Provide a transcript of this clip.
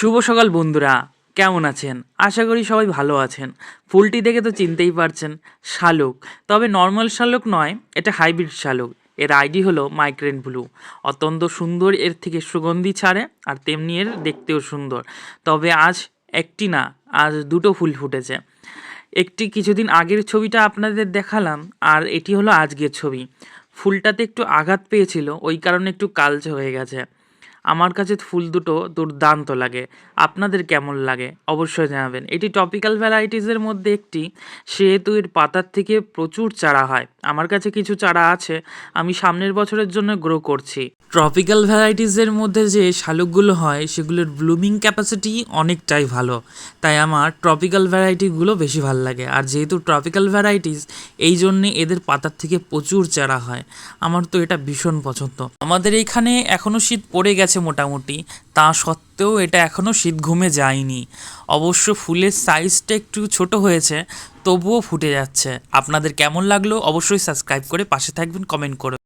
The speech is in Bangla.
শুভ সকাল বন্ধুরা, কেমন আছেন? আশা করি সবাই ভালো আছেন। ফুলটি দেখে তো চিনতেই পারছেন, শালুক। তবে নর্মাল শালুক নয়, এটা হাইব্রিড শালুক। এর আইডি হলো মাইগ্রেন ব্লু অত্যন্ত সুন্দর, এর থেকে সুগন্ধি ছাড়ে, আর তেমনি এর দেখতেও সুন্দর। তবে আজ একটি না, আজ দুটো ফুল ফুটেছে। একটি কিছুদিন আগের ছবিটা আপনাদের দেখালাম, আর এটি হলো আজকের ছবি। ফুলটাতে একটু আঘাত পেয়েছিল, ওই কারণে একটু কালচে হয়ে গেছে। আমার কাছে ফুল দুটো দুর্দান্ত লাগে। আপনাদের কেমন লাগে? অবশ্যই জানাবেন। এটি টপিক্যাল ভ্যারাইটিসের মধ্যে একটি। সেহেতু এর পাতার থেকে প্রচুর চারা হয়। আমার কাছে কিছু চারা আছে। আমি সামনের বছরের জন্য গ্রো করছি। ট্রপিক্যাল ভ্যারাইটিসের মধ্যে যে শালুকগুলো হয়, সেগুলোর ব্লুমিং ক্যাপাসিটি অনেকটাই ভালো। তাই আমার ট্রপিক্যাল ভ্যারাইটিগুলো বেশি ভালো লাগে। আর যেহেতু ট্রপিক্যাল ভ্যারাইটিস এই জন্যে এদের পাতার থেকে প্রচুর চারা হয়। আমার তো এটা ভীষণ পছন্দ। আমাদের এখানে এখনও শীত পড়ে গেছে মোটামুটি। তা সত্ত্বেও এটা এখনও শীত ঘুমে যায়নি। অবশ্য ফুলের সাইজটা একটু ছোট হয়েছে, তবুও ফুটে যাচ্ছে। আপনাদের কেমন লাগল অবশ্যই সাবস্ক্রাইব করে পাশে থাকবেন কমেন্ট করে